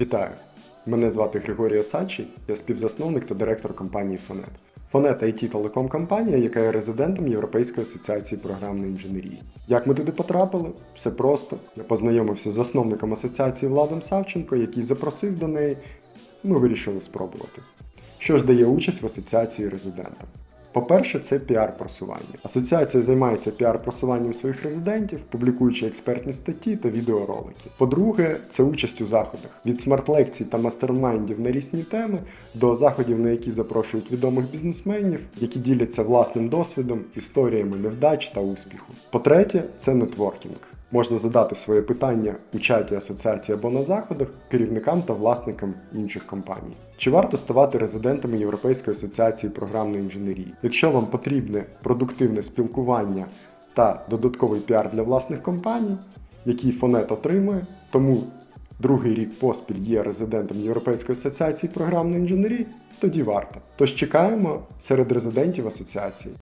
Вітаю! Мене звати Григорій Осадчий, я співзасновник та директор компанії Фонет. Фонет it телеком компанія, яка є резидентом Європейської асоціації програмної інженерії. Як ми туди потрапили? Все просто. Я познайомився з засновником асоціації Владом Савченко, який запросив до неї. Ми вирішили спробувати. Що ж дає участь в асоціації резидентам? По-перше, це піар-просування. Асоціація займається піар-просуванням своїх резидентів, публікуючи експертні статті та відеоролики. По-друге, це участь у заходах від смарт-лекцій та мастермайндів на різні теми до заходів, на які запрошують відомих бізнесменів, які діляться власним досвідом, історіями невдач та успіху. По-третє, це нетворкінг. Можна задати своє питання у чаті асоціації або на заходах керівникам та власникам інших компаній. Чи варто ставати резидентами Європейської асоціації програмної інженерії? Якщо вам потрібне продуктивне спілкування та додатковий піар для власних компаній, який Фонет отримує, тому другий рік поспіль є резидентом Європейської асоціації програмної інженерії, тоді варто. Тож чекаємо серед резидентів асоціації.